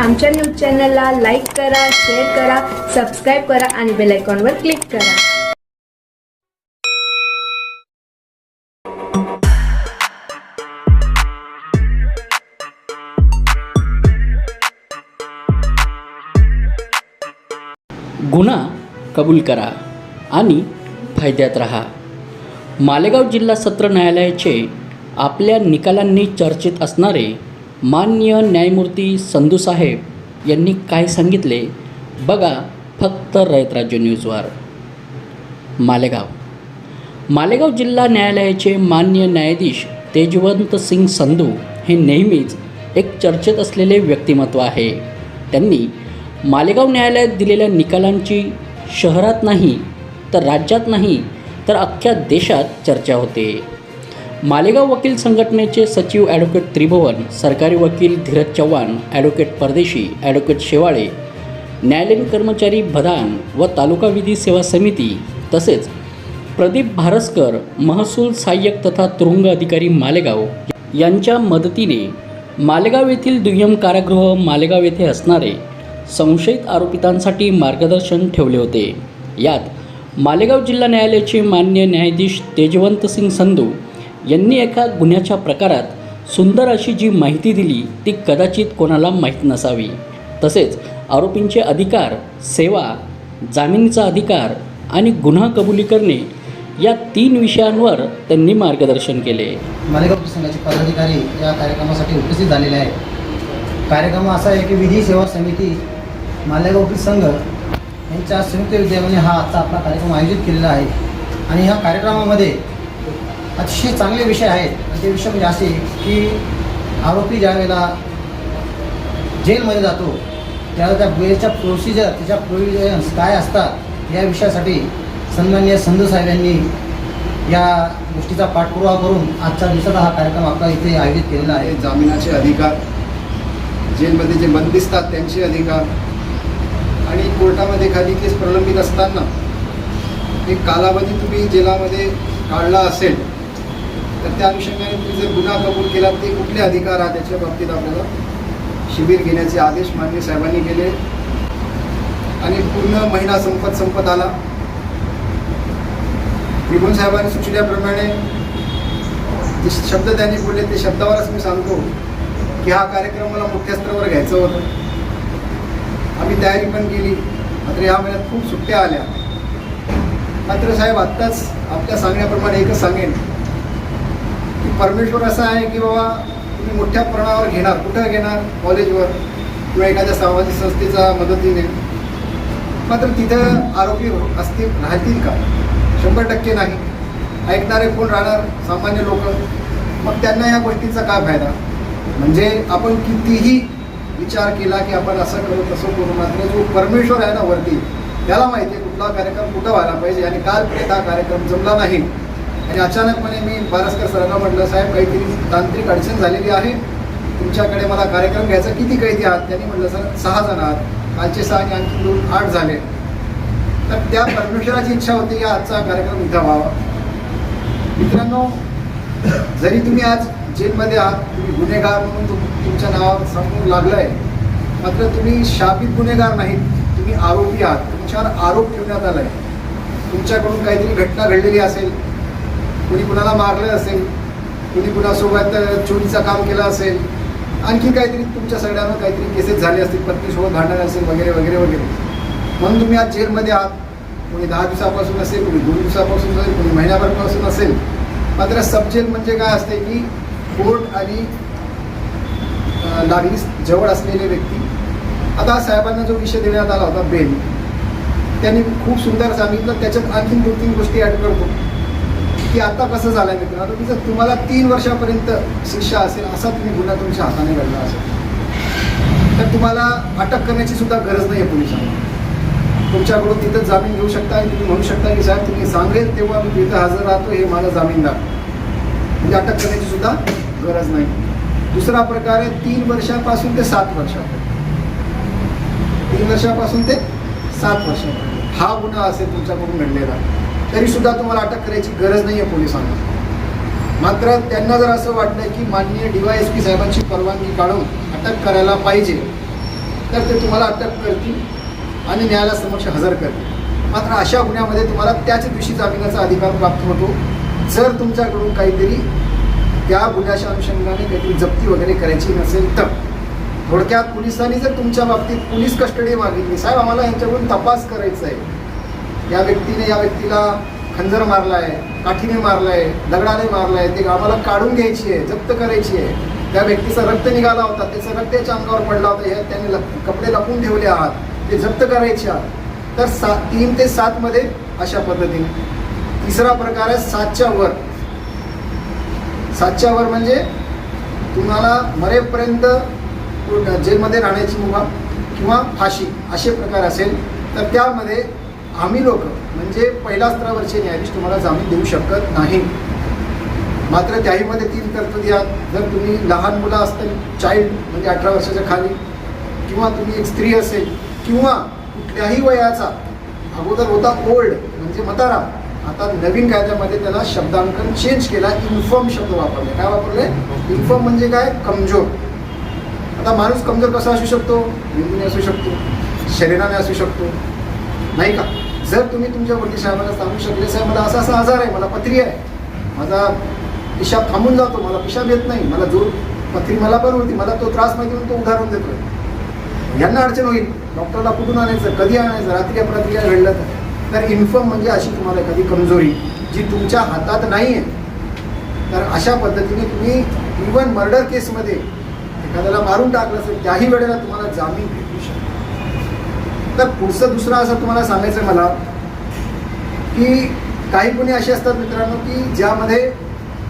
आमच्या न्यूज चॅनलला लाईक करा शेअर करा सबस्क्राईब करा आणि बेल आयकॉनवर क्लिक करा. गुन्हा कबूल करा आणि फायद्यात राहा. मालेगाव जिल्हा सत्र न्यायालयाचे आपल्या निकालांनी चर्चेत असणारे मान्य न्यायमूर्ती संधूसाहेब यांनी काय सांगितले? बघा फक्त रयत राज्य न्यूजवर. मालेगाव. मालेगाव जिल्हा न्यायालयाचे मान्य न्यायाधीश तेजवंत सिंग संधू हे नेहमीच एक चर्चेत असलेले व्यक्तिमत्व आहे. त्यांनी मालेगाव न्यायालयात दिलेल्या निकालांची शहरात नाही तर राज्यात नाही तर अख्ख्या देशात चर्चा होते. मालेगाव वकील संघटनेचे सचिव ॲडव्होकेट त्रिभुवन सरकारी वकील धीरज चव्हाण ॲडव्होकेट परदेशी ॲडव्होकेट शेवाळे न्यायालयीन कर्मचारी भदान व तालुका विधी सेवा समिती तसेच प्रदीप भारसकर महसूल सहाय्यक तथा तुरुंग अधिकारी मालेगाव यांच्या मदतीने मालेगाव येथील दुय्यम कारागृह मालेगाव येथे असणारे संशयित आरोपितांसाठी मार्गदर्शन ठेवले होते. यात मालेगाव जिल्हा न्यायालयाचे मान्य न्यायाधीश तेजवंत सिंग संधू यांनी एका गुन्ह्याच्या प्रकारात सुंदर अशी जी माहिती दिली ती कदाचित कोणाला माहीत नसावी. तसेच आरोपींचे अधिकार सेवा जामिनीचा अधिकार आणि गुन्हा कबुली करणे या तीन विषयांवर त्यांनी मार्गदर्शन केले. मालेगाव संघाचे पदाधिकारी या कार्यक्रमासाठी उपस्थित झालेले आहेत. कार्यक्रम असा आहे की विधी सेवा समिती मालेगाव वकील संघ यांच्या संयुक्त विद्यमाने हा आजचा आपला कार्यक्रम आयोजित केलेला आहे. आणि ह्या कार्यक्रमामध्ये अतिशय चांगले विषय आहेत. ते विषय म्हणजे असे की आरोपी ज्या वेळेला जेलमध्ये जातो त्यावेळेला त्या बेलच्या प्रोसिजर त्याच्या प्रोविजन्स काय असतात या विषयासाठी सन्मान्य संधू साहेब यांनी या गोष्टीचा पाठपुरावा करून आजच्या दिवसाचा हा कार्यक्रम आपला इथे आयोजित केलेला आहे. आहे जामिनाचे अधिकार जेलमध्ये जे बंदिस्तात त्यांचे अधिकार. आणि कोर्टामध्ये एखादी केस प्रलंबित असताना एक कालावधी तुम्ही जेलामध्ये काढला असेल तर त्या अनुषंगाने तुम्ही जर गुन्हा कबूल केला ते कुठले अधिकार आहेत त्याच्या बाबतीत आपल्याला शिबिर घेण्याचे आदेश मान्य साहेबांनी केले. आणि पूर्ण महिना संपत संपत आला. त्रिभुवन साहेबांनी सुचल्याप्रमाणे जे शब्द त्यांनी बोलले ते शब्दावरच मी सांगतो की हा कार्यक्रम मला मोठ्या स्तरावर घ्यायचं होतं. आम्ही तयारी पण केली. मात्र या महिन्यात खूप सुट्ट्या आल्या. मात्र साहेब आत्ताच आपल्या सांगण्याप्रमाणे एकच सांगेन. की परमेश्वर असा आहे की बाबा तुम्ही मोठ्या प्रमाणावर घेणार कुठं घेणार कॉलेजवर किंवा एखाद्या सामाजिक संस्थेच्या मदतीने? मात्र तिथं आरोपी असतील राहतील का? शंभर टक्के नाही. ऐकणारे कोण राहणार? सामान्य लोक. मग त्यांना या गोष्टीचा काय फायदा? म्हणजे आपण कितीही विचार केला की आपण असं करू तसं करू मात्र जो परमेश्वर आहे ना वरती त्याला माहिती आहे कुठला कार्यक्रम कुठं व्हायला पाहिजे आणि काल हा कार्यक्रम जमला नाही. आणि अचानकपणे मी बारसकर सरांना म्हटलं साहेब काहीतरी तांत्रिक अडचण झालेली आहे. तुमच्याकडे मला कार्यक्रम घ्यायचा किती कैदी आहात? त्यांनी म्हटलं सर सहा जण आहात. कालचे सहा आणि आणखी दोन आठ झाले तर त्या परमेश्वराची इच्छा होती की आजचा कार्यक्रम इथं व्हावा. मित्रांनो जरी तुम्ही आज जेलमध्ये आहात तुम्ही गुन्हेगार म्हणून तुम तुमच्या नावावर सांगून लागलं आहे मात्र तुम्ही शापित गुन्हेगार नाहीत. तुम्ही आरोपी आहात. तुमच्यावर आरोप ठेवण्यात आला आहे तुमच्याकडून काहीतरी घटना घडलेली असेल कुणी कुणाला मारलं असेल कुणी कुणासोबत चोरीचं काम केलं असेल आणखी काहीतरी तुमच्या सगळ्यांना काहीतरी केसेस झाले असतील पत्नीसोबत भांडण असेल वगैरे वगैरे वगैरे. म्हणून तुम्ही आज जेलमध्ये आहात. कोणी दहा दिवसापासून असेल कोणी दोन दिवसापासून असेल कोणी महिन्याभरपासून असेल. मात्र सबजेल म्हणजे काय असते की कोर्ट आणि अं, जवळ असलेले व्यक्ती. आता साहेबांना जो विषय देण्यात आला होता बेल. त्यांनी खूप सुंदर सांगितलं. त्याच्यात आणखीन दोन तीन गोष्टी ॲड करतो. की आता कसं झालं आहे मित्रांनो की तुम्हाला तीन वर्षापर्यंत शिक्षा असेल असा तुम्ही गुन्हा तुमच्या हाताने घडला असेल. तर तुम्हाला अटक करण्याची सुद्धा गरज नाही आहे पोलिसांना. तुमच्याकडून तिथं जामीन घेऊ शकता आणि तुम्ही म्हणू शकता की साहेब तुम्ही सांगेल तेव्हा मी तिथं हजर राहतो हे माझा जामीनदार. म्हणजे अटक करण्याची सुद्धा गरज नाही. दुसरा प्रकार आहे तीन वर्षापासून ते सात वर्षापर्यंत. तीन वर्षापासून ते सात वर्षापर्यंत. हा गुन्हा असेल तुमच्याकडून घडलेला. तरी सुद्धा तुम्हाला अटक करायची गरज नाही आहे पोलिसांना. मात्र त्यांना जर असं वाटलं की माननीय डीवायएसपी साहेबांची परवानगी काढून अटक करायला पाहिजे तर ते तुम्हाला अटक करतील आणि न्यायालयासमक्ष हजर करतील. मात्र अशा गुन्ह्यामध्ये तुम्हाला त्याच दिवशी जामिनाचा अधिकार प्राप्त होतो. जर तुमच्याकडून काहीतरी त्या गुन्ह्याच्या अनुषंगाने काहीतरी जप्ती वगैरे करायची नसेल तर. थोडक्यात पोलिसांनी जर तुमच्या बाबतीत पोलीस कस्टडी मागितली. साहेब आम्हाला यांच्याकडून तपास करायचा आहे. या व्यक्तीने या व्यक्तीला खंजर मारला आहे काठीने मारला आहे दगडाने मारला आहे ते आम्हाला काढून घ्यायची आहे जप्त करायची आहे. त्या व्यक्तीचा रक्त निघाला होता त्याचं रक्तेच्या अंगावर पडला होता हे त्याने लप- कपडे लपून ठेवले आहात ते जप्त करायचे आहात. तर सा तीन ते सातमध्ये अशा पद्धतीने. तिसरा प्रकार आहे सातच्या वर. सातच्या वर म्हणजे तुम्हाला मरेपर्यंत जेलमध्ये राहण्याची मुभा किंवा फाशी असे प्रकार असेल तर त्यामध्ये आम्ही लोक म्हणजे पहिल्या स्तरावरचे न्यायाधीश तुम्हाला जामीन देऊ शकत नाही. मात्र त्याहीमध्ये तीन तरतुदी आहात. जर तुम्ही लहान मुलं असतील चाइल्ड म्हणजे अठरा वर्षाच्या खाली किंवा तुम्ही एक स्त्री असेल किंवा कुठल्याही वयाचा अगोदर होता ओल्ड म्हणजे मतारा आता नवीन कायद्यामध्ये त्याला शब्दांकन चेंज केला इन्फॉर्म शब्द वापरले. काय वापरले? इन्फॉर्म म्हणजे काय? कमजोर. आता माणूस कमजोर कसा असू शकतो? मेंदूने असू शकतो. शरीराने असू शकतो. नाही का? जर तुम्ही तुमच्या वकील साहेबांना सांगू शकले साहेब मला असा असा आजार आहे मला पत्री आहे. माझा पिशाब थांबून जातो मला पिशाब येत नाही. मला जो पत्री मला बरं होती मला तो त्रास माहिती म्हणून तो उदाहरण देतोय. यांना अडचण होईल. डॉक्टरला कुठून आणायचं कधी आणायचं रात्री अपरात्री काय घडलं तर. तर इन्फॉर्म म्हणजे अशी तुम्हाला एखादी कमजोरी जी तुमच्या हातात नाही आहे तर अशा पद्धतीने तुम्ही इवन मर्डर केसमध्ये एखाद्याला मारून टाकलं असेल त्याही वेळेला तुम्हाला जामीन तर पुढचं दुसरं असं तुम्हाला सांगायचं आहे मला की काही गुन्हे असे असतात मित्रांनो की ज्यामध्ये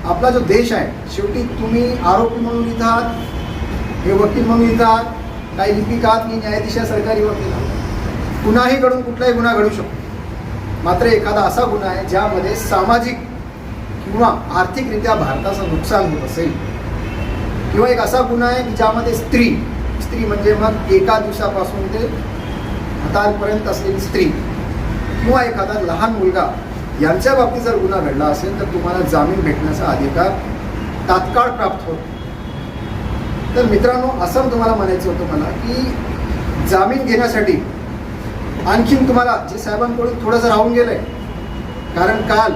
आपला जो देश आहे शेवटी तुम्ही आरोपी म्हणून इथं आहात हे वकील म्हणून इथं आहात काही लिपिक आहात मी न्यायाधीश सरकारी वकील आहात कुणाही घडून कुठलाही गुन्हा घडू शकतो. मात्र एखादा असा गुन्हा आहे ज्यामध्ये सामाजिक किंवा आर्थिकरित्या भारताचं नुकसान होत असेल किंवा एक असा गुन्हा आहे की ज्यामध्ये स्त्री स्त्री म्हणजे मग एका दिवसापासून ते हातांपर्यंत असलेली स्त्री किंवा एखादा लहान मुलगा यांच्या बाबतीत जर गुन्हा घडला असेल तर तुम्हाला जामीन भेटण्याचा अधिकार तात्काळ प्राप्त होतो. तर मित्रांनो असं तुम्हाला म्हणायचं होतं मला की जामीन घेण्यासाठी आणखीन तुम्हाला जे साहेबांकडून थोडंसं राहून गेलंय. कारण काल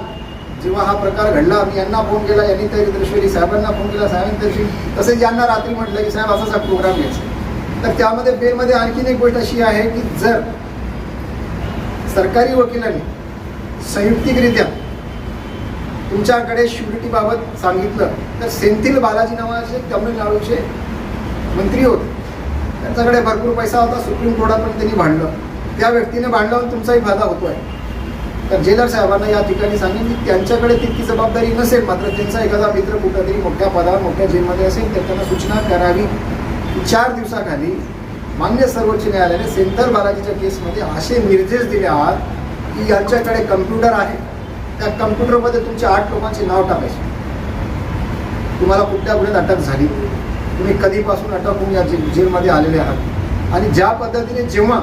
जेव्हा हा प्रकार घडला मी यांना फोन केला यांनी तरी दर्शवली साहेबांना फोन केला साहेबांनी दर्शवली तसेच यांना रात्री म्हटलं की साहेब असाच हा प्रोग्राम घ्यायचा. तर त्यामध्ये बेलमध्ये आणखीन एक गोष्ट अशी आहे की जर सरकारी वकिलांनी संयुक्तिकरित्या तुमच्याकडे श्युरिटीबाबत सांगितलं तर सेंथिल बालाजी नावाचे तमिळनाडूचे मंत्री होते. त्यांच्याकडे भरपूर पैसा होता सुप्रीम कोर्टात पण त्यांनी भांडलं. त्या व्यक्तीने भांडल्यावर तुमचाही फायदा होतोय. तर जेलर साहेबांना या ठिकाणी सांगेन की त्यांच्याकडे तितकी जबाबदारी नसेल मात्र त्यांचा एखादा मित्र कुठंतरी मोठ्या पदावर मोठ्या जेलमध्ये असेल तर त्यांना सूचना करावी. चार दिवसाखाली मान्य सर्वोच्च न्यायालयाने सेंथर बालाजीच्या केसमध्ये असे निर्देश दिले आहात की यांच्याकडे कम्प्युटर आहे. त्या कम्प्युटरमध्ये तुमच्या आठ लोकांचे नाव टाकायचे. तुम्हाला कुठल्या गुन्ह्यात अटक झाली? तुम्ही कधीपासून अटक होऊन या जेलमध्ये आलेले आहात? आणि ज्या पद्धतीने जेव्हा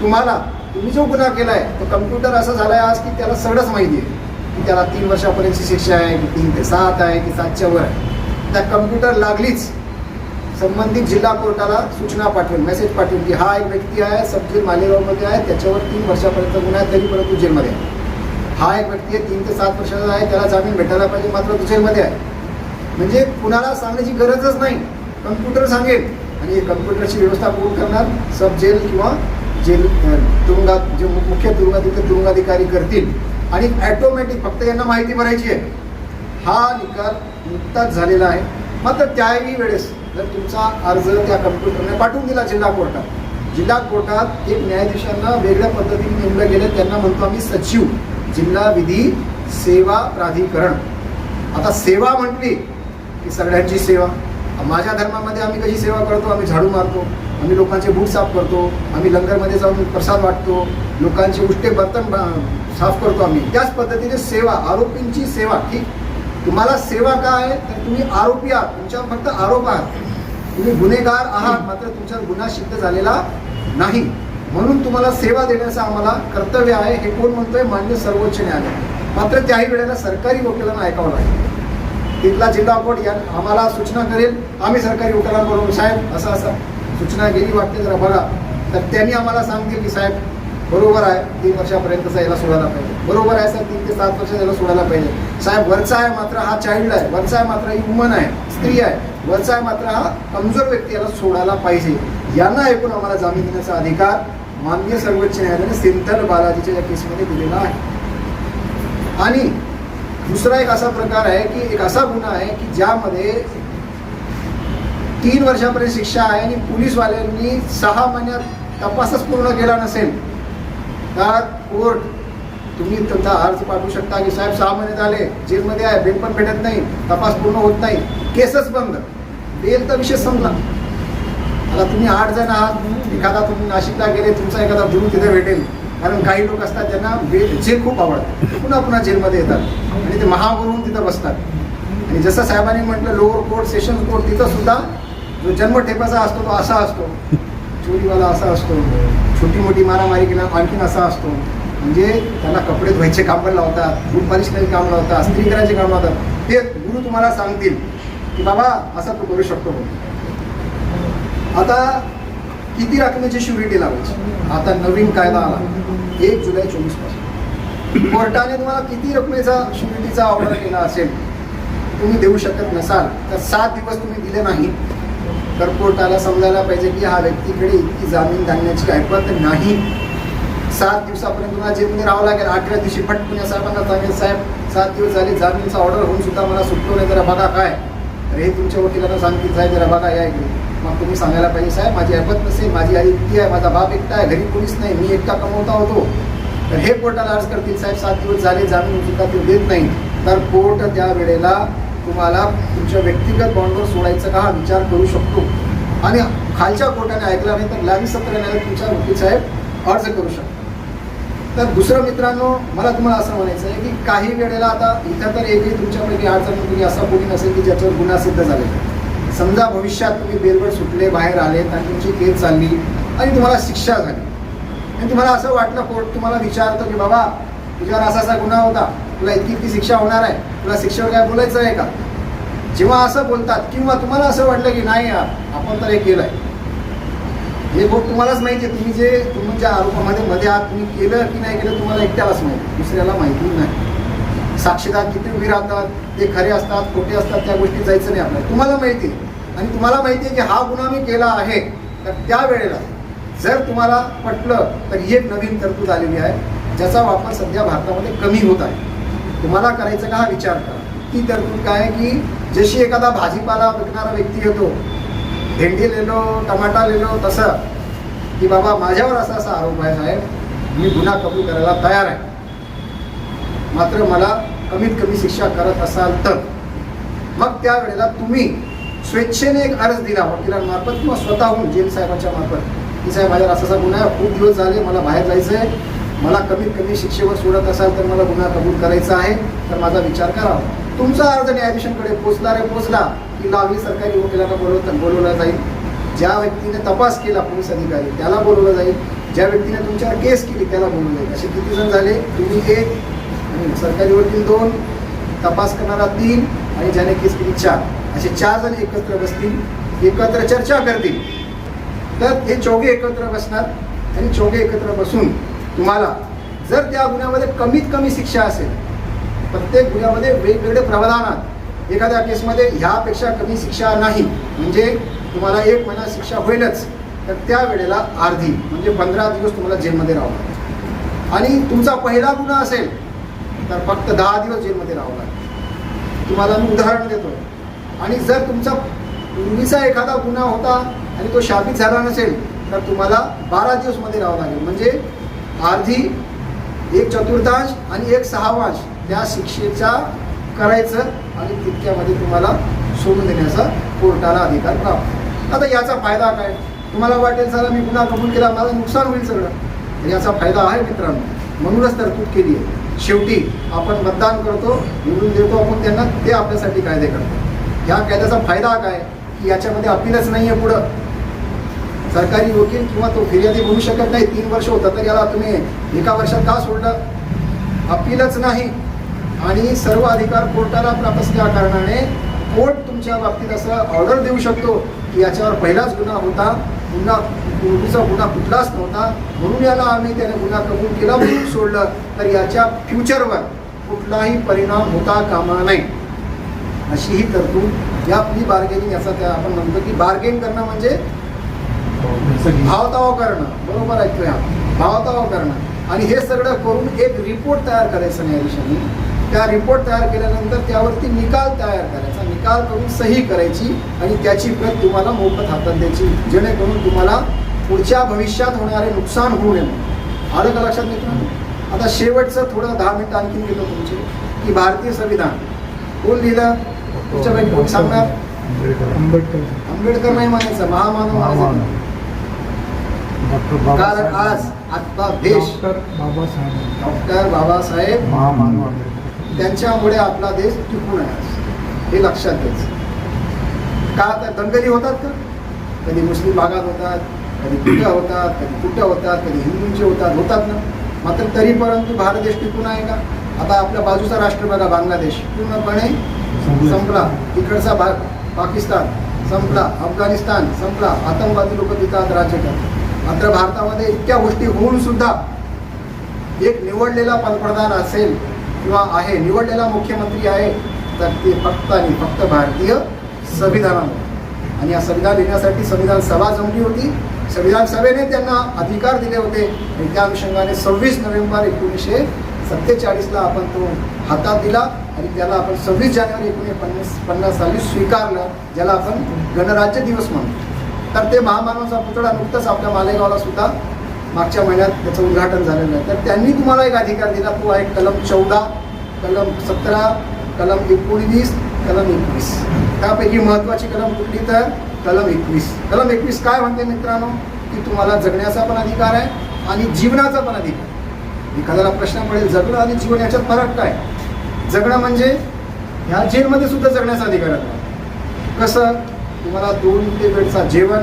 तुम्हाला तुम्ही जो गुन्हा केला आहे तो कम्प्युटर असं झाला आहे आज की त्याला सगळंच माहिती आहे. की त्याला तीन वर्षापर्यंतची शिक्षा आहे की तीन ते सात आहे की सातच्या वर आहे. त्या कम्प्युटर लागलीच. संबंधित जिल्हा कोर्टाला सूचना पाठवेल मेसेज पाठवेल की हा एक व्यक्ती आहे सब मालेगावमध्ये आहे त्याच्यावर तीन वर्षापर्यंत गुन्हा आहे तरी परंतु जेलमध्ये आहे. हा एक व्यक्ती आहे तीन ते सात वर्षाचा आहे त्याला जामीन भेटायला पाहिजे मात्र तो जेलमध्ये आहे. म्हणजे कुणाला सांगण्याची गरजच नाही कम्प्युटर सांगेल. आणि कम्प्युटरची व्यवस्था कोण करणार? सब जेल किंवा जेल तुरुंगात जे मुख्य तुरुंगात तिथे तुरुंगाधिकारी करतील. आणि ॲटोमॅटिक फक्त यांना माहिती भरायची आहे. हा निकाल नुकताच झालेला आहे. मात्र त्याही वेळेस जर तुमचा अर्ज त्या कम्प्युटरने पाठवून दिला जिल्हा कोर्टात. जिल्हा कोर्टात एक न्यायाधीशांना वेगळ्या पद्धतीने नेमलं गेलं त्यांना म्हणतो आम्ही सचिव जिल्हा विधी सेवा प्राधिकरण. आता सेवा म्हटली की सगळ्यांची सेवा. माझ्या धर्मामध्ये आम्ही कशी सेवा करतो? आम्ही झाडू मारतो आम्ही लोकांचे बूट साफ करतो आम्ही लंगरमध्ये जाऊन प्रसाद वाटतो लोकांचे उष्टे बर्तन साफ करतो आम्ही. त्याच पद्धतीने सेवा आरोपींची सेवा ठीक? तुम्हाला सेवा काय? आहे तर तुम्ही आरोपी आहात. तुमच्यावर फक्त आरोप आहात. तुम्ही गुन्हेगार आहात मात्र तुमच्यावर गुन्हा सिद्ध झालेला नाही. म्हणून तुम्हाला सेवा देण्याचं आम्हाला कर्तव्य आहे हे कोण म्हणतोय? मान्य सर्वोच्च न्यायालय. मात्र त्याही वेळेला सरकारी वकिलांना ऐकावं लागेल. तिथला जिल्हा कोर्ट या आम्हाला सूचना करेल. आम्ही सरकारी वकिलांबरोबर साहेब असं असं सूचना गेली वाटते जरा बघा. तर त्यांनी आम्हाला सांगतील की साहेब बरोबर आहे तीन वर्षापर्यंतचा याला सोडायला पाहिजे. बरोबर आहे सर तीन ते सात वर्ष याला सोडायला पाहिजे. साहेब वरचा आहे मात्र हा चाइल्ड आहे. वरचा आहे मात्र ही वुमन आहे स्त्री आहे. वरचा आहे मात्र हा कमजोर व्यक्ती याला सोडायला पाहिजे. यांना ऐकून आम्हाला जामीन देण्याचा अधिकार माननीय सर्वोच्च न्यायालयाने सिंथल बालाजीच्या या केसमध्ये दिलेला आहे. आणि दुसरा एक असा प्रकार आहे की एक असा गुन्हा आहे की ज्यामध्ये तीन वर्षापर्यंत शिक्षा आहे आणि पोलीसवाल्यांनी सहा महिन्यात तपासच पूर्ण केला नसेल का कोर्ट तुम्ही तुमचा अर्ज पाठवू शकता की साहेब सहा महिने झाले जेलमध्ये आहे बेल पण भेटत नाही तपास पूर्ण होत नाही केसच बंद. बेल तर विषय संपला. आता तुम्ही आठ जण आहात एखादा तुम्ही नाशिकला गेले तुमचा एखादा गुरु तिथे भेटेल. कारण काही लोक असतात त्यांना बेल जेल खूप आवडतात पुन्हा पुन्हा जेलमध्ये येतात. आणि ते महागुरून तिथं बसतात. आणि जसं साहेबांनी म्हटलं लोअर कोर्ट सेशन कोर्ट तिथं सुद्धा जो जन्मठेपाचा असतो तो असा असतो. चोरीवाला असा असतो. छोटी मोठी मारामारी केला आणखीन असा असतो. म्हणजे त्यांना कपडे धुवायचे काम पण लावतात बूट पॉलिश करायचे काम लावतात स्त्री करायचे काम लावतात. ते गुरु तुम्हाला सांगतील की बाबा असं तू करू शकतो आता किती रकमेची शुरिटी लावायची? आता नवीन कायदा आला. एक जुलै चोवीसपासून. कोर्टाने तुम्हाला किती रकमेचा शुरिटीचा ऑर्डर केला असेल तुम्ही देऊ शकत नसाल तर सात दिवस तुम्ही दिले नाही. तर कोर्टाला समजायला पाहिजे की हा व्यक्तीकडे इतकी जामीन घालण्याची पत नाही. सात दिवसापर्यंत तुम्हाला जेलमध्ये राहावं लागेल. आठव्या दिवशी फट या साहेबांना सांगेल साहेब सात दिवस झाले जामीनचा ऑर्डर होऊन सुद्धा मला सुटलो नाही जरा बघा काय. तर हे तुमच्या वकिलांना सांगतील साहेब जरा बघा या इकडे. मग तुम्ही सांगायला पाहिजे साहेब माझी ऐपत नसेल माझी आई एकटी आहे माझा बाप एकटा आहे घरी कोणीच नाही मी एकटा कमवता होतो. तर हे कोर्टाला अर्ज करतील साहेब सात दिवस झाले जामीन सुद्धा ते देत नाही. तर कोर्ट त्या वेळेला तुम्हाला तुमच्या व्यक्तिगत बॉन्डवर सोडायचा का हा विचार करू शकतो? आणि खालच्या कोर्टाने ऐकला नाही तर लावी सत्र न्यायालयात तुमचा वकील साहेब अर्ज करू शकतो तर दुसरं मित्रांनो मला तुम्हाला असं म्हणायचं आहे की काही वेळेला आता इथं तर एकही तुमच्यापैकी अडचण तुम्ही असा कोणी नसेल की ज्याच्यावर गुन्हा सिद्ध झालेला समजा भविष्यात तुम्ही बेरवर सुटले बाहेर आले आणि तुमची केस चालली आणि तुम्हाला शिक्षा झाली. आणि तुम्हाला असं वाटलं कोर्ट तुम्हाला विचारतो की बाबा तुझ्यावर असा असा गुन्हा होता. तुला इतकी इतकी शिक्षा होणार आहे. तुला शिक्षेवर काय बोलायचं आहे का? जेव्हा असं बोलतात किंवा तुम्हाला असं वाटलं की नाही यार आपण तर हे केलं आहे हे गोष्ट तुम्हालाच माहिती आहे. तुम्ही जे तुमच्या आरोपामध्ये मध्ये आहात तुम्ही केलं की नाही केलं तुम्हाला एकट्यालाच माहिती दुसऱ्याला माहिती नाही. साक्षीदार किती उभी राहतात ते खरे असतात खोटे असतात त्या गोष्टी जायचं नाही आपल्याला. तुम्हाला माहिती आहे. आणि तुम्हाला माहिती आहे की हा गुन्हा मी केला आहे. तर त्यावेळेला जर तुम्हाला पटलं तर ही एक नवीन तरतूद आलेली आहे. ज्याचा वापर सध्या भारतामध्ये कमी होत आहे. तुम्हाला करायचं का हा विचार करा. ती तरतूद काय आहे की जशी एखादा भाजीपाला विकणारा व्यक्ती येतो भेंडी लेलो टमाटा लेलो तसं की बाबा माझ्यावर असा असा आरोप आहे साहेब मी गुन्हा कबूल करायला तयार आहे. मात्र मला कमीत कमी शिक्षा करत असाल तर. मग त्यावेळेला तुम्ही स्वेच्छेने एक अर्ज दिला वकिलांमार्फत किंवा स्वतःहून जेल साहेबांच्या मार्फत. की साहेब माझ्यावर असा असा गुन्हा आहे, खूप दिवस झाले मला बाहेर जायचं आहे मला कमीत कमी शिक्षेवर सोडत असाल तर मला गुन्हा कबूल करायचा आहे तर माझा विचार करावा तुमचा अर्ज न्यायाधीशांकडे पोचला रे पोचला. की लावी सरकारी वकिलांना बोलवता बोलवलं जाईल. ज्या व्यक्तीने तपास केला पोलीस अधिकारी त्याला बोलवलं जाईल. ज्या व्यक्तीने तुमच्यावर केस केली त्याला बोलवलं जाईल. असे किती जण झाले? तुम्ही एक आणि सरकारी वकील दोन तपास करणारा तीन आणि ज्याने केस केली चार. असे चार जण एकत्र बसतील एकत्र चर्चा करतील. तर हे चौघे एकत्र बसणार आणि चौघे एकत्र बसून तुम्हाला. जर त्या गुन्ह्यामध्ये कमीत कमी शिक्षा असेल प्रत्येक गुन्ह्यामध्ये वेगवेगळे प्रावधानात एखाद्या केसमध्ये ह्यापेक्षा कमी शिक्षा नाही म्हणजे तुम्हाला एक महिना शिक्षा होईलच तर त्या वेळेला अर्धी म्हणजे पंधरा दिवस तुम्हाला जेलमध्ये राहावं लागेल. आणि तुमचा पहिला गुन्हा असेल तर फक्त दहा दिवस जेलमध्ये राहावं लागेल. तुम्हाला मी उदाहरण देतो आणि जर तुमचा पूर्वीचा एखादा गुन्हा होता आणि तो शापित झाला नसेल तर तुम्हाला बारा दिवसमध्ये राहावं लागेल. म्हणजे अर्धी एक चतुर्थांश आणि एक सहावांश त्या शिक्षेचा करायचं आणि तितक्यामध्ये तुम्हाला सोडून देण्याचा कोर्टाला अधिकार प्राप्त आता याचा फायदा काय? तुम्हाला वाटेल सर मी गुन्हा कबूल केला माझं नुकसान होईल सगळं. याचा फायदा आहे मित्रांनो. म्हणूनच तरतूद केली आहे. शेवटी आपण मतदान करतो निवडून देतो आपण त्यांना ते आपल्यासाठी कायदे करतो ह्या कायद्याचा फायदा काय? की याच्यामध्ये अपीलच नाही आहे पुढं. सरकारी वकील किंवा तो फिर्यादी बनू शकत नाही. तीन वर्ष होतं तर याला तुम्ही एका वर्षात का सोडलं? अपीलच नाही. आणि सर्व अधिकार कोर्टाला प्राप्त असल्या कारणाने कोर्ट तुमच्या बाबतीत असं ऑर्डर देऊ शकतो की याच्यावर पहिलाच गुन्हा होता. गुन्हा पूर्वीचा गुन्हा कुठलाच नव्हता. म्हणून याला आम्ही त्याने गुन्हा कबूल केला म्हणून सोडलं. तर याच्या फ्युचरवर कुठलाही परिणाम होता कामा नाही अशी ही तरतूद या प्ली बार्गेनिंग याचा त्या आपण म्हणतो की बार्गेन करणं म्हणजे भावताव करणं बरोबर ऐकतोय हा भावताव करणं. आणि हे सगळं करून एक रिपोर्ट तयार करायचं न्यायाधीशांनी त्या रिपोर्ट तयार केल्यानंतर त्यावरती निकाल तयार करायचा. निकाल करून सही करायची आणि त्याची प्रत तुम्हाला मोफत हातात द्यायची जेणेकरून तुम्हाला पुढच्या भविष्यात होणारे नुकसान होऊ नये. आलं का लक्षात मित्रांनो? आता शेवटचं थोडं दहा मिनिटं आणखीन घेतो तुमचे की भारतीय संविधान. कोण लिहिलं? तुमच्यापैकी कोण सांगणार? आंबेडकर. आंबेडकर नाही म्हणायचं महामानव. कारण आज आपला देश डॉक्टर बाबासाहेब डॉक्टर बाबासाहेब महामानव आंबेडकर. त्यांच्यामुळे आपला देश टिकून आहे. हे लक्षात घ्यायचं. का तर दंगली होतात का? कधी मुस्लिम भागात होतात कधी कुठं होतात कधी कुठं होतात कधी हिंदूंचे होतात होतात ना? मात्र तरी परंतु भारत देश टिकून आहे का? आता आपल्या बाजूचा राष्ट्र बघा बांगलादेश. पूर्णपणे संपला. तिकडचा भाग पाकिस्तान संपला. अफगाणिस्तान संपला. आतंकवादी लोक तिथं राज्य करतात मात्र भारतामध्ये इतक्या गोष्टी होऊन सुद्धा एक निवडलेला पंतप्रधान असेल किंवा आहे निवडलेला मुख्यमंत्री आहे तर ते फक्त आणि फक्त भारतीय संविधानामुळे आणि या संविधान लिहिण्यासाठी संविधान सभा जमली होती. संविधान सभेने त्यांना अधिकार दिले होते. आणि त्या अनुषंगाने सव्वीस नोव्हेंबर एकोणीसशे सत्तेचाळीसला आपण तो हातात दिला आणि त्याला आपण सव्वीस जानेवारी एकोणीसशे पन्नास पन्नास साली स्वीकारलं ज्याला आपण गणराज्य दिवस म्हणतो. तर ते महामानवाचा पुतळा नुकताच आपल्या मालेगावला सुद्धा मागच्या महिन्यात त्याचं उद्घाटन झालेलं आहे. तर त्यांनी तुम्हाला एक अधिकार दिला. तो आहे कलम चौदा कलम सतरा कलम एकोणवीस कलम एकवीस. त्यापैकी महत्त्वाची कलम कुठली तर कलम एकवीस. कलम एकवीस काय म्हणते मित्रांनो? की तुम्हाला जगण्याचा पण अधिकार आहे आणि जीवनाचा पण अधिकार एखाद्याला प्रश्न पडेल जगणं आणि जीवन याच्यात फरक काय? जगणं म्हणजे ह्या जेलमध्ये सुद्धा जगण्याचा अधिकार आहे. कसं? तुम्हाला दोन ते वेळचा जेवण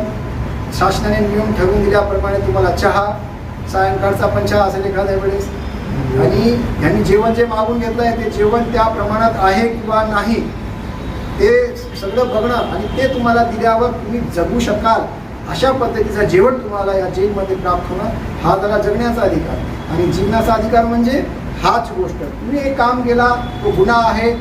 शासनाने नियम ठरवून दिल्याप्रमाणे तुम्हाला चहा सायंकाळचा पण चहा असेल एखाद्या वेळेस. आणि यांनी जेवण जे मागून घेतलं आहे ते जेवण त्या प्रमाणात आहे किंवा नाही ते सगळं बघणं आणि ते तुम्हाला दिल्यावर तुम्ही जगू शकाल अशा पद्धतीचं जेवण तुम्हाला या जेलमध्ये प्राप्त होणं हा त्याला जगण्याचा अधिकार. आणि जीवनाचा अधिकार म्हणजे हाच गोष्ट. तुम्ही एक काम केला तो गुन्हा आहे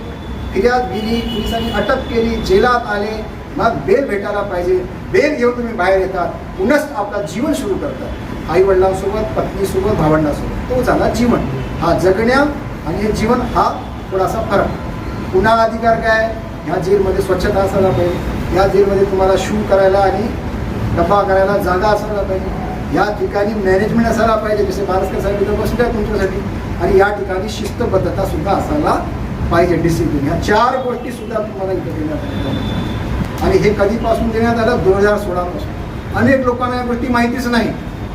फिर्याद गेली पोलिसांनी अटक केली जेलात आले मग बेल भेटायला पाहिजे. बेल घेऊन तुम्ही बाहेर येतात पुनच आपला जीवन सुरू करतात आई वडिलांसोबत पत्नीसोबत भावंडासोबत. तो झाला जीवन. हा जगण्या आणि हे जीवन हा थोडासा फरक. पुन्हा अधिकार काय? ह्या जेलमध्ये स्वच्छता असायला पाहिजे. या जेलमध्ये तुम्हाला शू करायला आणि डब्बा करायला जागा असायला पाहिजे. या ठिकाणी मॅनेजमेंट असायला पाहिजे. जसे बारसकर साहेब इथं बसले तुमच्यासाठी. आणि या ठिकाणी शिस्तबद्धता सुद्धा असायला पाहिजे. डिसिप्लिन ह्या चार गोष्टी सुद्धा तुम्हाला इथं देण्यात आहेत. आणि हे कधीपासून देण्यात आलं? दोन हजार सोळापासून अनेक लोकांना या गोष्टी माहितीच नाही.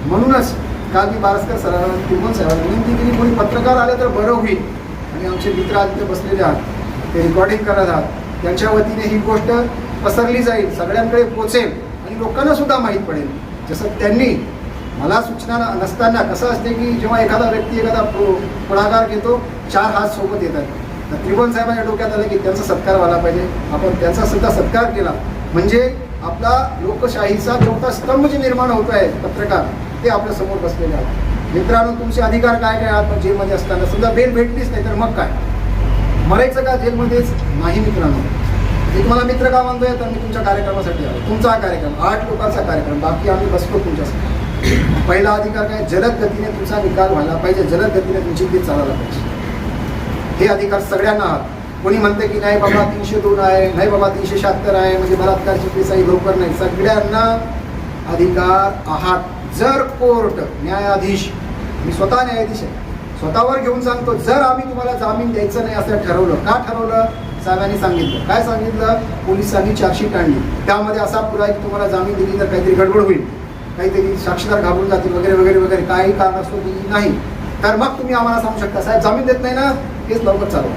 म्हणूनच काल मी बारसकर सरांना तिरुमन साहेबांना विनंती केली कोणी पत्रकार आले तर बरं होईल. आणि आमचे मित्र आज बसलेले आहात ते रेकॉर्डिंग करत आहात. त्यांच्या वतीने ही गोष्ट पसरली जाईल सगळ्यांकडे पोचेल आणि लोकांना सुद्धा माहीत पडेल. जसं त्यांनी मला सूचना नसताना कसं असते की जेव्हा एखादा व्यक्ती एखादा पुढाकार घेतो चार हात सोबत येतात. त्रिभुवन साहेबांच्या डोक्यात आलं की त्यांचा सत्कार व्हायला पाहिजे. आपण त्यांचा सुद्धा सत्कार केला. म्हणजे आपला लोकशाहीचा चौथा स्तंभ जे निर्माण होतो आहे पत्रकार ते आपल्यासमोर बसलेले आहेत. मित्रांनो तुमचे अधिकार काय काय आहात? जेलमध्ये असताना सुद्धा बेल भेटलीच नाही तर मग काय? मरायचं का जेलमध्येच? नाही मित्रांनो. एक मला मित्र का म्हणतोय तर मी तुमच्या कार्यक्रमासाठी आलो. तुमचा हा कार्यक्रम आठ लोकांचा कार्यक्रम. बाकी आम्ही बसलो तुमच्यासाठी पहिला अधिकार काय? जलद गतीने तुमचा निकाल व्हायला पाहिजे. जलद गतीने तुमची गीत चालायला पाहिजे. हे अधिकार सगळ्यांना आहात. कोणी म्हणते की नाही बाबा तीनशे दोन आहे नाही बाबा तीनशे शहात्तर आहे म्हणजे बलात्कारची केस आहे लवकर नाही. सगळ्यांना अधिकार आहात. जर कोर्ट न्यायाधीश मी स्वतः न्यायाधीश आहे स्वतःवर घेऊन सांगतो जर आम्ही तुम्हाला जामीन द्यायचं नाही असं ठरवलं का ठरवलं? साहेबांनी सांगितलं. काय सांगितलं? पोलिसांनी चार्जशीट आणली. त्यामध्ये असा पुरा की तुम्हाला जामीन दिली तर काहीतरी गडबड होईल. काहीतरी साक्षीदार घाबरून जातील वगैरे वगैरे वगैरे. काही कारण असतो दिली नाही. तर मग तुम्ही आम्हाला सांगू शकता. साहेब जामीन देत नाही ना? तेच लवकर चालू.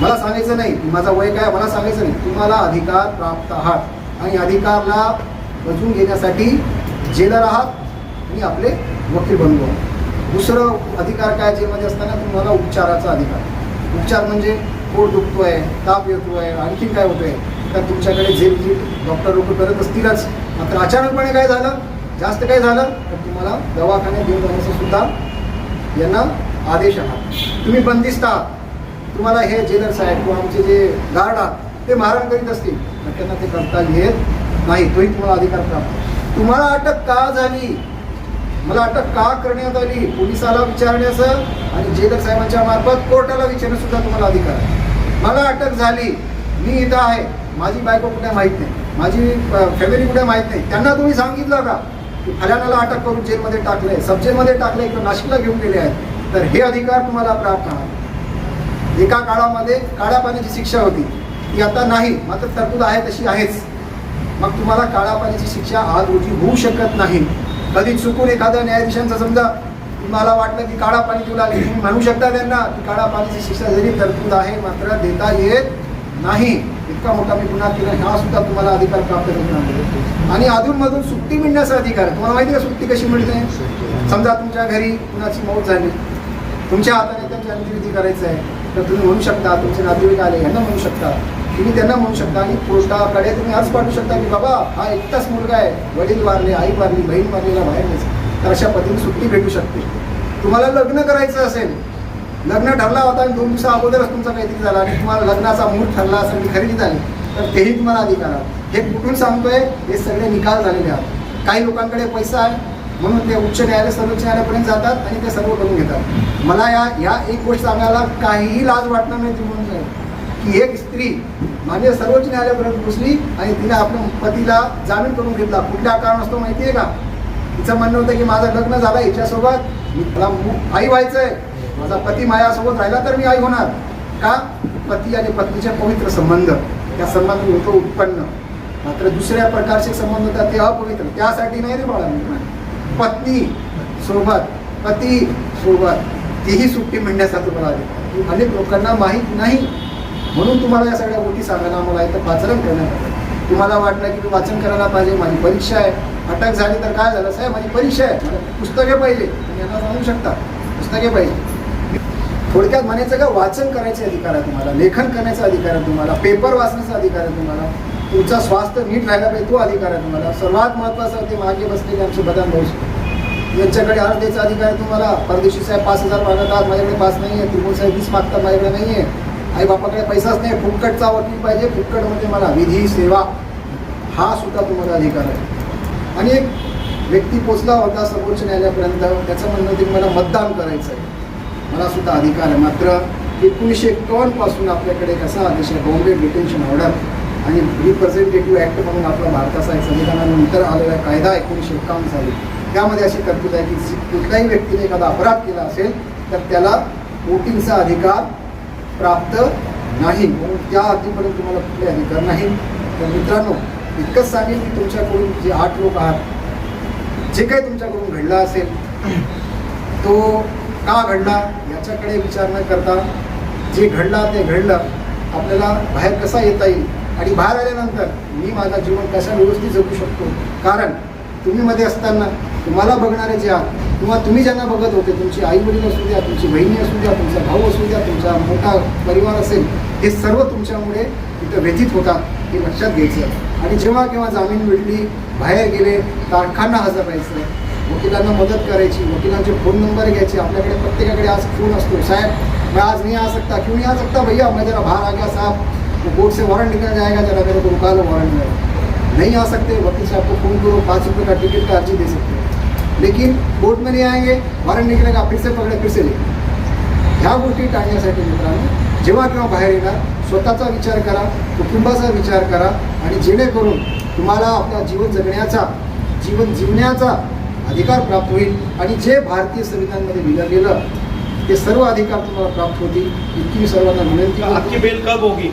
मला सांगायचं नाही माझा वय काय मला सांगायचं नाही. तुम्हाला अधिकार प्राप्त आहात. आणि अधिकारला बजवून घेण्यासाठी जेलर आहात आणि आपले वकील बनलो दुसरं अधिकार काय जेलमध्ये असताना तुम्हाला उपचाराचा अधिकार. उपचार म्हणजे पोट दुखतोय ताप येतोय आणखीन काय होतोय तर तुमच्याकडे जे डॉक्टर लोक करत असतीलच. मात्र अचानकपणे काय झालं? जास्त काय झालं? तर तुम्हाला दवाखान्यात घेऊन जाण्याचं सुद्धा यांना आदेश आहात तुम्ही बंदिस्त आहात. तुम्हाला हे जेलर साहेब किंवा आमचे जे गार्ड आहात ते मारण करीत असतील. तर त्यांना ते करता येत नाही. तोही तुम्हाला अधिकार प्राप्त तुम्हाला अटक का झाली? मला अटक का करण्यात आली? पोलिसाला विचारण्याचं आणि जेलर साहेबांच्या मार्फत कोर्टाला विचारण्यात सुद्धा तुम्हाला अधिकार आहे. मला अटक झाली. मी इथं आहे. माझी बायको कुठे माहीत नाही. माझी फॅमिली कुठे माहीत नाही. त्यांना तुम्ही सांगितलं का? की फलाण्याला अटक करून जेलमध्ये टाकलंय सबजेलमध्ये टाकलंय किंवा नाशिकला घेऊन गेले आहेत. तर हे अधिकार तुम्हाला प्राप्त आहे एका काळामध्ये काळ्या पाण्याची शिक्षा होती. ती आता नाही मात्र तरतूद आहे तशी आहेच. मग तुम्हाला काळ्या पाण्याची शिक्षा आज रोजी होऊ शकत नाही. कधी चुकून एखाद्या न्यायाधीशांचं समजा तुम्हाला वाटलं की काळा पाणी तुला तुम्ही म्हणू शकता त्यांना की काळा पाण्याची शिक्षा जरी तरतूद आहे मात्र देता येत नाही. इतका मोठा मी गुन्हा केला हा सुद्धा तुम्हाला अधिकार प्राप्त करून आणि अधूनमधून सुट्टी मिळण्याचा अधिकार आहे. तुम्हाला माहिती आहे का सुट्टी कशी मिळते? समजा तुमच्या घरी कुणाची मौत झाली. तुमच्या हाताने त्यांची अंत्यविधी करायचं आहे तर तुम्ही म्हणू शकता तुमचे नातेवाईक आले यांना म्हणू शकता. तुम्ही त्यांना म्हणू शकता आणि पोस्टाकडे तुम्ही आज पाठवू शकता की बाबा हा एकटाच मुलगा आहे वडील वारले आई वारली बहीण वारलीला बाहेर नाही तर अशा पद्धतीने सुट्टी भेटू शकते. तुम्हाला लग्न करायचं असेल लग्न ठरला होता आणि दोन दिवसा अगोदरच तुमचा काहीतरी झाला आणि तुम्हाला लग्नाचा मूड ठरला असेल की खरेदी झाली तर तेही तुम्हाला अधिकार हे कुठून सांगतोय? हे सगळे निकाल झालेले आहेत. काही लोकांकडे पैसा आहे म्हणून ते उच्च न्यायालय सर्वोच्च न्यायालयापर्यंत जातात आणि ते सर्व करून घेतात. मला या या एक गोष्ट सांगायला काहीही लाज वाटणार नाही ती म्हणून की एक स्त्री माझ्या सर्वोच्च न्यायालयापर्यंत घुसली आणि तिने आपल्या पतीला जामीन करून घेतला. कुठल्या कारण असतो माहिती आहे का? तिचं म्हणणं होतं की माझं लग्न झालं हिच्यासोबत. मी मला आई व्हायचं आहे माझा पती माझ्यासोबत राहिला तर मी आई होणार. का? पती आणि पत्नीचे पवित्र संबंध. त्या संबंध होतो उत्पन्न. मात्र दुसऱ्या प्रकारचे संबंध होतात ते अपवित्र. त्यासाठी नाही रे बाळा पत्नी सोबत पती सोबत तीही सुट्टी मिळण्याचा तुम्हाला आली. अनेक लोकांना माहीत नाही. म्हणून तुम्हाला या सगळ्या गोष्टी सांगायला मला इथं वाचन करण्यात आलं. तुम्हाला वाटलं की वाचन करायला पाहिजे माझी परीक्षा आहे. अटक झाली तर काय झालं? साहेब माझी परीक्षा आहे. मला पुस्तके पाहिजे. तुम्ही यांना सांगू शकता. पुस्तके पाहिजे. थोडक्यात म्हणायचं का? वाचन करायचे अधिकार आहे तुम्हाला. लेखन करण्याचा अधिकार आहे तुम्हाला. पेपर वाचण्याचा अधिकार आहे तुम्हाला. तुमचा स्वास्थ्य नीट राहायला पाहिजे तो अधिकार आहे तुम्हाला. सर्वात महत्त्वाचं ते मागे बसलेले आमचे बदाम भाऊ यांच्याकडे अर्ज द्यायचा अधिकार आहे तुम्हाला. परदेशी साहेब पाच हजार मागतात माझ्याकडे पाच नाही आहे. त्रिमूल साहेब वीस मागतात माझ्याकडे नाही आहे. आई बापाकडे पैसाच नाही फुटकटचा वकील पाहिजे फुटकटमध्ये म्हणजे मला विधी सेवा. हा सुद्धा तुम्हाला अधिकार आहे. आणि एक व्यक्ती पोचला होता सर्वोच्च न्यायालयापर्यंत त्याचं म्हणणं ते मला मतदान करायचं आहे मला सुद्धा अधिकार आहे. मात्र एकोणीसशे एकावन्नपासून आपल्याकडे कसा आदेश आहे बॉम्बे डिटेन्शन ऑर्डर. आणि रिप्रेझेंटेटिव्ह ॲक्ट म्हणून आपला भारताचा एक संविधानानंतर आलेला कायदा एकोणीसशे एकावन्न साली. त्यामध्ये अशी तरतूद आहे की कुठल्याही व्यक्तीने एखादा अपराध केला असेल तर त्याला वोटिंगचा अधिकार प्राप्त नाही. म्हणून त्या अटीपर्यंत तुम्हाला कुठले अधिकार नाही. तर मित्रांनो इतकंच सांगेन की तुमच्याकडून जे आठ लोक आहात जे काही तुमच्याकडून घडलं असेल तो का घडला याच्याकडे विचार न करता जे घडला ते घडलं आपल्याला बाहेर कसा येता येईल? आणि बाहेर आल्यानंतर मी माझा जीवन कशा व्यवस्थित जगू शकतो? कारण तुम्ही मध्ये असताना तुम्हाला बघणारे जे आहात किंवा तुम्ही ज्यांना बघत होते तुमची आई वडील असू द्या तुमची बहिणी असू द्या तुमचा भाऊ असू द्या तुमचा मोठा परिवार असेल हे सर्व तुमच्यामुळे तिथं व्यथित होतात हे लक्षात घ्यायचं. आणि जेव्हा केव्हा जामीन मिळली बाहेर गेले तारखांना हजर राहायचं वकिलांना मदत करायची वकिलांचे फोन नंबर घ्यायचे आपल्याकडे प्रत्येकाकडे आज फोन असतो साहेब मैं आज नाही आ सकता क्यों नाही आ सकता भैया? मैं जरा बाहर आ गया साहब. वो कोर्ट से वारंट निकल जाएगा जरा मेरे को रुका लो वारंट में हो। नहीं आ सकते वकील साहब को फोन करो पाँच रुपये का टिकट का अर्जी दे सकते हैं। लेकिन कोर्ट में नहीं आएंगे वारंट निकलेगा फिर से पकड़े फिर से लेंगे ह्या गोष्टी टाळण्यासाठी मित्रांनो जेव्हा केव्हा बाहेर येणार स्वतःचा विचार करा कुटुंबाचा विचार करा आणि जेणेकरून तुम्हाला आपला जीवन जगण्याचा जीवन जिवण्याचा अधिकार प्राप्त होईल. आणि जे भारतीय संविधानमध्ये लिहिलं गेलं ते सर्व अधिकार तुम्हाला प्राप्त होतील. इतकी सर्वांना विनंती आपली आपकी बेल कब होगी?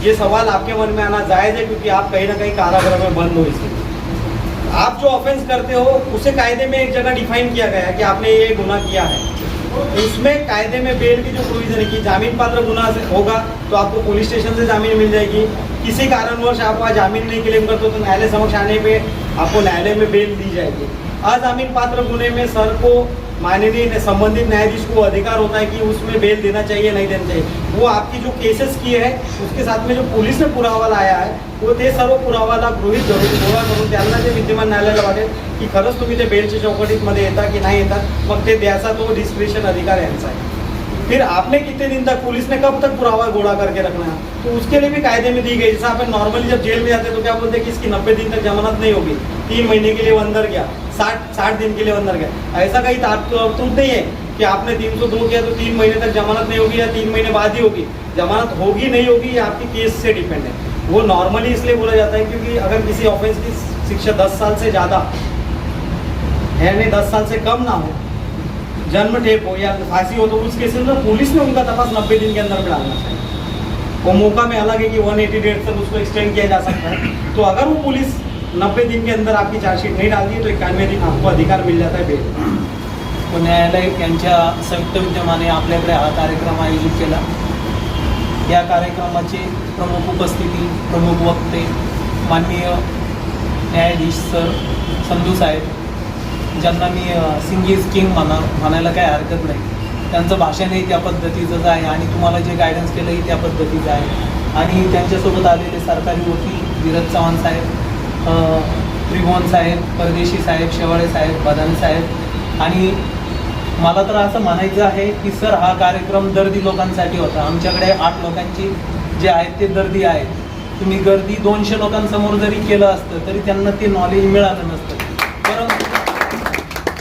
ये सवाल आपके मन में आना जायज़ है क्योंकि आप कहीं ना कहीं कारागृह में बंद हो इसलिए आप जो ऑफेंस करते हो, उसे कायदे में एक जगह डिफाइन किया गया है कि आपने ये गुनाह किया है। इसमें कायदे में बेल की जो प्रोविज़न है कि जामीन पात्र गुना होगा तो आपको पुलिस स्टेशन से जामीन मिल जाएगी। किसी कारणवश आप वहाँ जामीन नहीं क्लेम करते हो तो न्यायालय समक्ष आने पे आपको न्यायालय में बेल दी जाएगी। अजामीन पात्र गुने में सर को माननीय संबंधित न्यायाधीश को अधिकार होता है कि उसमें बेल देना चाहिए, नहीं देना चाहिए। वो आपकी जो केसेस किए हैं, उसके साथ में जो पुलिस ने पुरावा लाया आहे वो ते सर्व पुरावाला गृहित धरून गोळा करून त्यांना ते विद्यमान न्यायालयाला वाटेल की खरंच तुम्ही ते बेलच्या चौकटीमध्ये येता की नाही येता, मग ते द्यायचा तो डिस्क्रिप्शन अधिकार यांचा आहे. फिर आपने कितने दिन तक पुलिस ने कब तक पुरावा गोड़ा करके रखना है? तो उसके लिए भी कायदे में दी गई, जैसा अपन नॉर्मली जब जेल में जाते हैं तो क्या बोलते हैं कि इसकी नब्बे दिन तक जमानत नहीं होगी? तीन महीने के लिए वो अंदर गया। साठ साठ दिन के लिए अंदर गया ऐसा कहीं तरतूब नहीं है कि आपने तीन सौ दो किया तो तीन महीने तक जमानत नहीं होगी या तीन महीने बाद ही होगी। जमानत होगी नहीं होगी, ये आपकी केस से डिपेंड है। वो नॉर्मली इसलिए बोला जाता है क्योंकि अगर किसी ऑफेंस की शिक्षा दस साल से ज़्यादा है नहीं, दस साल से कम ना हो, जन्म टेप हो या फांसी हो तो उस केसेस में पुलिस ने उनका तपास नब्बे दिन के अंदर में डालना चाहिए वो मौका में अलग है कि वन एटी डेज़ तक उसको एक्सटेंड किया जा सकता है। तो अगर वो पुलिस नब्बे दिन के अंदर आपकी चार्जशीट नहीं डालती तो इक्यानवे दिन आपको अधिकार मिल जाता है बेल। तो न्यायालय यांच्या संयुक्त विद्यमाने आपल्याकडे हा कार्यक्रम आयोजित केला. या कार्यक्रमाचे प्रमुख उपस्थिती प्रमुख वक्ते माननीय न्यायाधीश सर संधू साहेब ज्यांना मी सिंग इज किंग म्हणा म्हणायला काही हरकत नाही. त्यांचं भाषणही त्या पद्धतीचंच आहे आणि तुम्हाला जे गायडन्स केलंही त्या पद्धतीचं आहे. आणि त्यांच्यासोबत आलेले सरकारी वकील धीरज चव्हाण साहेब त्रिभुवन साहेब परदेशी साहेब शेवाळे साहेब बदाने साहेब. आणि मला तर असं म्हणायचं आहे की सर हा कार्यक्रम दर्दी लोकांसाठी होता. आमच्याकडे आठ लोकांची जे आहेत ते दर्दी आहेत. तुम्ही गर्दी दोनशे लोकांसमोर जरी केलं असतं तरी त्यांना ते नॉलेज मिळालं नसतं. परंतु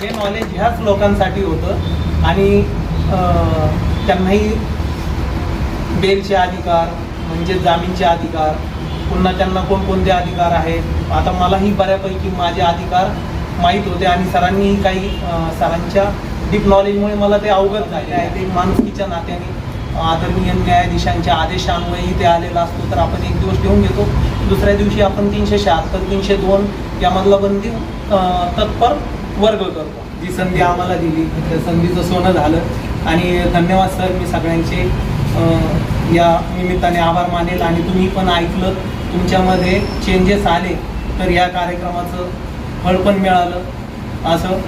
हे नॉलेज ह्याच लोकांसाठी होतं. आणि त्यांनाही बेलचे अधिकार म्हणजे जामीनचे अधिकार पुन्हा त्यांना कोणकोणते अधिकार आहेत? आता मलाही बऱ्यापैकी माझे अधिकार माहीत होते आणि सरांनीही काही सरांच्या डीप नॉलेजमुळे मला ते अवगत झाले आहे. ते माणुसकीच्या नात्याने आदरणीय न्यायाधीशांच्या आदेशान्वयी ते आलेला असतो. तर आपण एक दिवस ठेवून घेतो. दुसऱ्या दिवशी आपण तीनशे शहात्तर तीनशे दोन यामधला बंदी तत्पर वर्ग करतो. जी संधी आम्हाला दिली. त्या संधीचं सोनं झालं. आणि धन्यवाद सर मी सगळ्यांचे या निमित्ताने आभार मानेल आणि तुम्ही पण ऐकलं. तुमच्यामध्ये चेंजेस आले तर या कार्यक्रमाचं फळ पण मिळालं. असं